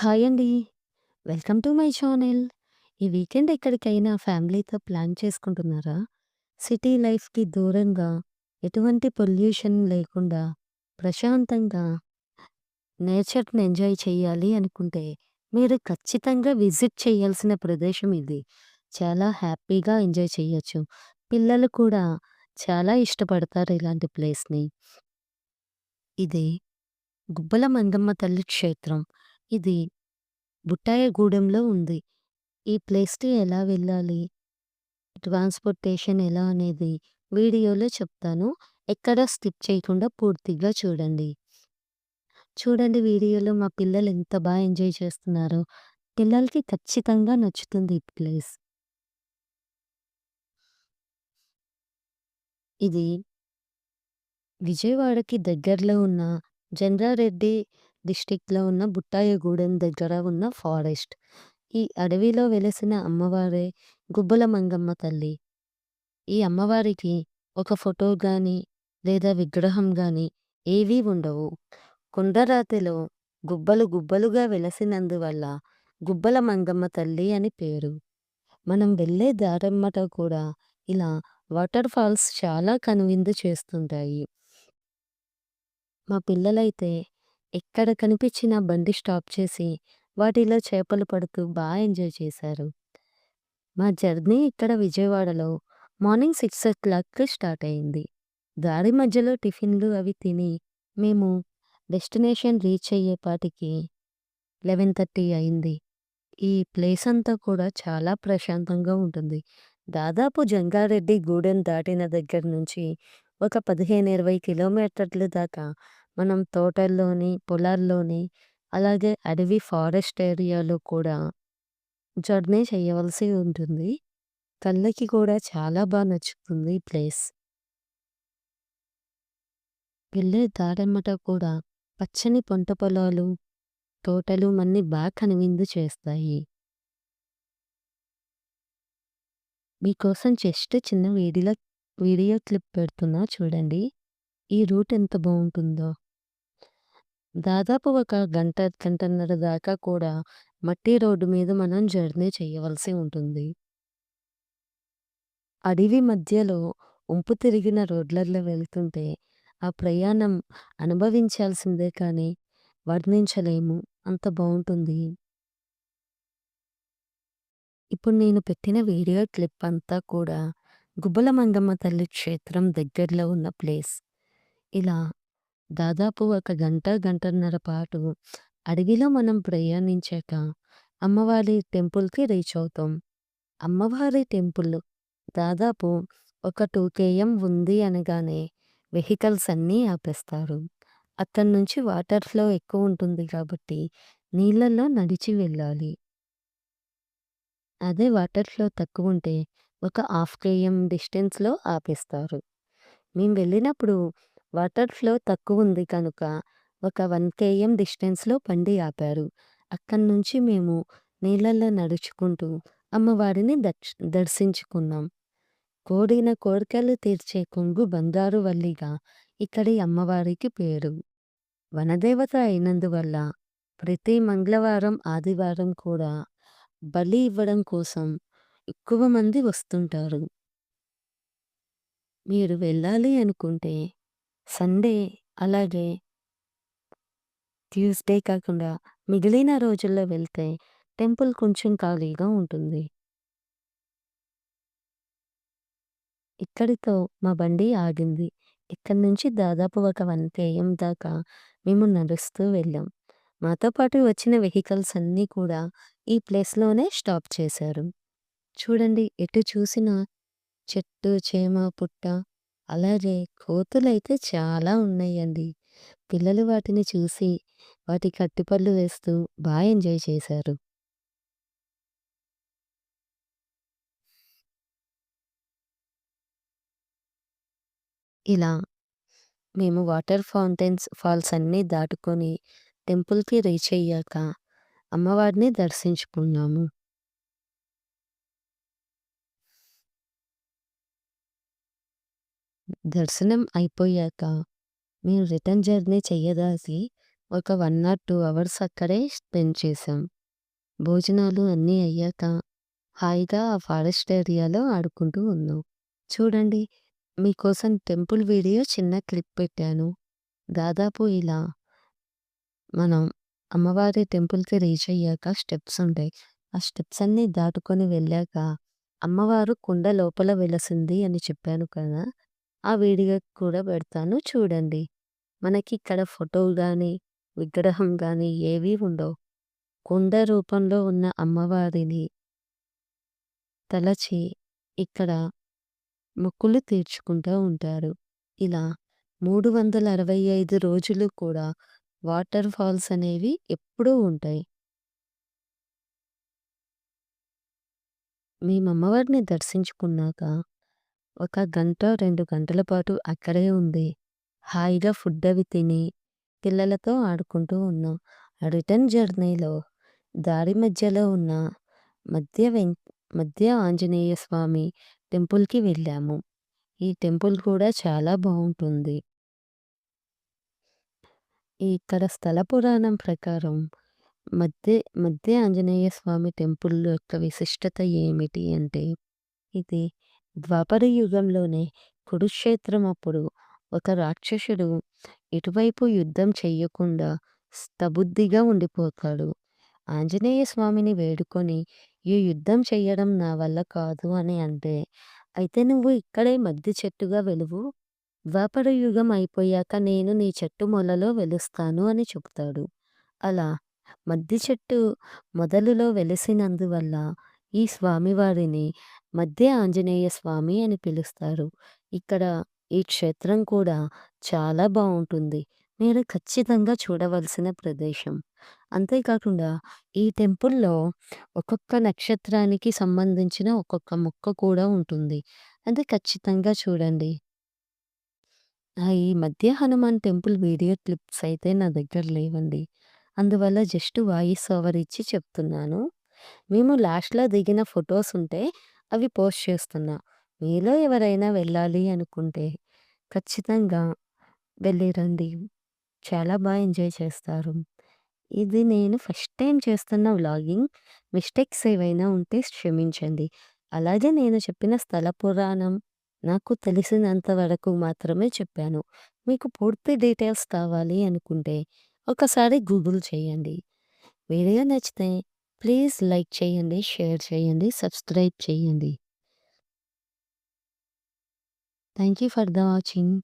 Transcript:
Hi అండి. Welcome to my channel. ఈ weekend ఎక్కడికైనా ఫ్యామిలీతో ప్లాన్ చేసుకుంటున్నారా? సిటీ లైఫ్‌కి దూరంగా, ఎటువంటి పొల్యూషన్ లేకుండా, ప్రశాంతంగా నేచర్‌ని ఎంజాయ్ చేయాలి అనుకుంటే, మీరు ఖచ్చితంగా విజిట్ చేయాల్సిన ప్రదేశం ఇది. చాలా హ్యాపీగా ఎంజాయ్ చేయొచ్చు. పిల్లలు కూడా చాలా ఇష్టపడతారు ఇలాంటి ప్లేస్‌ని. ఇది గుబ్బల మంగమ్మ తల్లి క్షేత్రం. ఇది బుట్టాయగూడెంలో ఉంది. ఈ ప్లేస్‌కి ఎలా వెళ్ళాలి? ట్రాన్స్‌పోర్టేషన్ ఎలా అనేది వీడియోలో చెప్తాను. ఎక్కడ స్కిప్ చేయకుండా పూర్తిగా చూడండి. చూడండి వీడియోలో మా పిల్లలు ఎంత బాగా ఎంజాయ్ చేస్తున్నారో. పిల్లలకి ఖచ్చితంగా నచ్చుతుంది ఈ ప్లేస్. ఇది విజయవాడకి దగ్గరలో ఉన్న జనరారెడ్డి డిస్టిక్లో ఉన్న బుట్టాయగూడెం దగ్గర ఉన్న ఫారెస్ట్. ఈ అడవిలో వెలసిన అమ్మవారే గుబ్బల మంగమ్మ తల్లి. ఈ అమ్మవారికి ఒక ఫోటో గాని, లేదా విగ్రహం గాని ఏవీ ఉండవు. కొండరాతిలో గుబ్బలు గుబ్బలుగా వెలసినందువల్ల గుబ్బల మంగమ్మ తల్లి అని పేరు. మనం వెళ్ళే దారమ్మట కూడా ఇలా వాటర్ ఫాల్స్ చాలా కనువిందు చేస్తుంటాయి. మా పిల్లలైతే ఎక్కడ కనిపించినా బండి స్టాప్ చేసి వాటిలో చేపలు పడుతూ బాగా ఎంజాయ్ చేశారు. మా జర్నీ ఇక్కడ విజయవాడలో మార్నింగ్ 6:00కి స్టార్ట్ అయింది. దారి మధ్యలో టిఫిన్‌లు అవి తిని మేము డెస్టినేషన్ రీచ్ అయ్యేపాటికి 11:30 అయింది. ఈ ప్లేస్ అంతా కూడా చాలా ప్రశాంతంగా ఉంటుంది. దాదాపు జంగారెడ్డి గూడెం దాటిన దగ్గర నుంచి ఒక 15, 20 కిలోమీటర్లు దాకా మనం తోటల్లోని, పొలాల్లోని అలాగే అడవి ఫారెస్ట్ ఏరియాలో కూడా జర్నీ చేయవలసి ఉంటుంది. కళ్ళకి కూడా చాలా బా నచ్చుతుంది ఈ ప్లేస్. వెళ్ళే దారెమ్మట కూడా పచ్చని పంట పొలాలు, తోటలు మన్ని బా కనువిందు చేస్తాయి. మీకోసం జస్ట్ చిన్న వీడిలో వీడియో క్లిప్ పెడుతున్నా చూడండి. ఈ రూట్ ఎంత బావుంటుందో. దాదాపు ఒక గంట, గంటన్నర దాకా కూడా మట్టి రోడ్డు మీద మనం జర్నీ చేయవలసి ఉంటుంది. అడవి మధ్యలో ఉంపు తిరిగిన రోడ్లల్లో వెళ్తుంటే ఆ ప్రయాణం అనుభవించాల్సిందే కానీ వర్ణించలేము. అంత బావుంటుంది. ఇప్పుడు నేను పెట్టిన వీడియో క్లిప్ అంతా కూడా గుబ్బల మంగమ్మ తల్లి క్షేత్రం దగ్గరలో ఉన్న ప్లేస్. ఇలా దాదాపు ఒక గంట, గంటన్నర పాటు అడవిలో మనం ప్రయాణించాక అమ్మవారి టెంపుల్‌కి రీచ్ అవుతాం. అమ్మవారి టెంపుల్ దాదాపు ఒక 2 కేఎం ఉంది అనగానే వెహికల్స్ అన్నీ ఆపేస్తారు. అక్కడి నుంచి వాటర్ ఫ్లో ఎక్కువ ఉంటుంది కాబట్టి నీళ్ళల్లో నడిచి వెళ్ళాలి. అదే వాటర్ ఫ్లో తక్కువుంటే ఒక హాఫ్ కేఎం డిస్టెన్స్‌లో ఆపేస్తారు. మేము వెళ్ళినప్పుడు వాటర్ ఫ్లో తక్కువ ఉంది కనుక ఒక వన్ కేఎం డిస్టెన్స్‌లో బండి ఆపారు. అక్కడి నుంచి మేము నీళ్ళల్లో నడుచుకుంటూ అమ్మవారిని దర్శ దర్శించుకున్నాం. కోడిన కోరికలు తీర్చే కొంగు బంగారు వల్లిగా ఇక్కడి అమ్మవారికి పేరు. వనదేవత అయినందువల్ల ప్రతి మంగళవారం, ఆదివారం కూడా బలి ఇవ్వడం కోసం ఎక్కువ మంది వస్తుంటారు. మీరు వెళ్ళాలి అనుకుంటే సండే అలాగే ట్యూస్‌డే కాకుండా మిగిలిన రోజుల్లో వెళ్తే టెంపుల్ కొంచెం ఖాళీగా ఉంటుంది. ఇక్కడితో మా బండి ఆగింది. ఇక్కడి నుంచి దాదాపు ఒక 1 కేఎం దాకా మేము నడుస్తూ వెళ్ళాం. మాతో పాటు వచ్చిన వెహికల్స్ అన్నీ కూడా ఈ ప్లేస్‌లోనే స్టాప్ చేశారు. చూడండి ఎటు చూసినా చెట్టు, చేమ, పుట్ట అలాగే కోతులైతే చాలా ఉన్నాయండి. పిల్లలు వాటిని చూసి వాటికి అరటిపళ్ళు వేస్తూ బా ఎంజాయ్ చేశారు. ఇలా మేము వాటర్ ఫౌంటైన్స్, ఫాల్స్ అన్నీ దాటుకొని టెంపుల్‌కి రీచ్ అయ్యాక అమ్మవారిని దర్శించుకున్నాము. దర్శనం అయిపోయాక మేము రిటర్న్ జర్నీ చెయ్యదాసి ఒక వన్ ఆర్ టూ అవర్స్ అక్కడే స్పెండ్ చేశాం. భోజనాలు అన్నీ అయ్యాక హాయిగా ఆ ఫారెస్ట్ ఏరియాలో ఆడుకుంటూ ఉన్నాం. చూడండి మీకోసం టెంపుల్ వీడియో చిన్న క్లిప్ పెట్టాను. దాదాపు ఇలా మనం అమ్మవారి టెంపుల్‌కి రీచ్ అయ్యాక స్టెప్స్ ఉంటాయి. ఆ స్టెప్స్ అన్నీ దాటుకొని వెళ్ళాక అమ్మవారు కుండ లోపల వెలసింది అని చెప్పాను కదా! ఆ వీడియో కూడా పెడతాను చూడండి. మనకి ఇక్కడ ఫోటో కానీ విగ్రహం కానీ ఏవి ఉండవు. కొండ రూపంలో ఉన్న అమ్మవారిని తలచి ఇక్కడ మొక్కులు తీర్చుకుంటూ ఉంటారు. ఇలా 365 రోజులు కూడా వాటర్ ఫాల్స్ అనేవి ఎప్పుడూ ఉంటాయి. మేము అమ్మవారిని దర్శించుకున్నాక ఒక గంట, రెండు గంటల పాటు అక్కడే ఉంది హాయిగా ఫుడ్ అవి తిని, పిల్లలతో ఆడుకుంటూ ఉన్నాం. ఆ రిటర్న్ జర్నీలో దారి మధ్యలో ఉన్న మధ్య వెం మధ్య ఆంజనేయ స్వామి టెంపుల్‌కి వెళ్ళాము. ఈ టెంపుల్ కూడా చాలా బాగుంటుంది ఇక్కడ స్థల పురాణం ప్రకారం మధ్య మధ్య ఆంజనేయ స్వామి టెంపుల్ యొక్క విశిష్టత ఏమిటి అంటే, ఇది ద్వాపర యుగంలోనే కురుక్షేత్రం అప్పుడు ఒక రాక్షసుడు ఇటువైపు యుద్ధం చెయ్యకుండా స్తబుద్ధిగా ఉండిపోతాడు. ఆంజనేయ స్వామిని వేడుకొని, "ఈ యుద్ధం చెయ్యడం నా వల్ల కాదు" అని అంటే, "అయితే నువ్వు ఇక్కడే మద్ది చెట్టుగా వెలువు. ద్వాపర యుగం అయిపోయాక నేను నీ చెట్టు మొలలో వెలుస్తాను" అని చెప్తాడు. అలా మద్ది చెట్టు మొదలులో వెలిసినందువల్ల ఈ స్వామివారిని మధ్య ఆంజనేయ స్వామి అని పిలుస్తారు. ఇక్కడ ఈ క్షేత్రం కూడా చాలా బావుంటుంది. మీరు ఖచ్చితంగా చూడవలసిన ప్రదేశం. అంతేకాకుండా ఈ టెంపుల్‌లో ఒక్కొక్క నక్షత్రానికి సంబంధించిన ఒక్కొక్క మొక్క కూడా ఉంటుంది. అది ఖచ్చితంగా చూడండి. ఆ! ఈ మధ్య హనుమాన్ టెంపుల్ వీడియో క్లిప్స్ అయితే నా దగ్గర లేవండి. అందువల్ల జస్ట్ వాయిస్ ఓవర్ ఇచ్చి చెప్తున్నాను. మేము లాస్ట్‌లో దిగిన ఫోటోస్ ఉంటే అవి పోస్ట్ చేస్తున్నా. మీలో ఎవరైనా వెళ్ళాలి అనుకుంటే ఖచ్చితంగా వెళ్ళి రండి. చాలా బా ఎంజాయ్ చేస్తారు. ఇది నేను ఫస్ట్ టైమ్ చేస్తున్న వ్లాగింగ్. మిస్టేక్స్ ఏవైనా ఉంటే క్షమించండి. అలాగే నేను చెప్పిన స్థల పురాణం నాకు తెలిసినంత వరకు మాత్రమే చెప్పాను. మీకు పూర్తి డీటెయిల్స్ కావాలి అనుకుంటే ఒకసారి గూగుల్ చేయండి. వీడియో నచ్చితే ప్లీజ్ లైక్ చేయండి, షేర్ చేయండి, సబ్స్క్రైబ్ చేయండి. Thank you for the watching.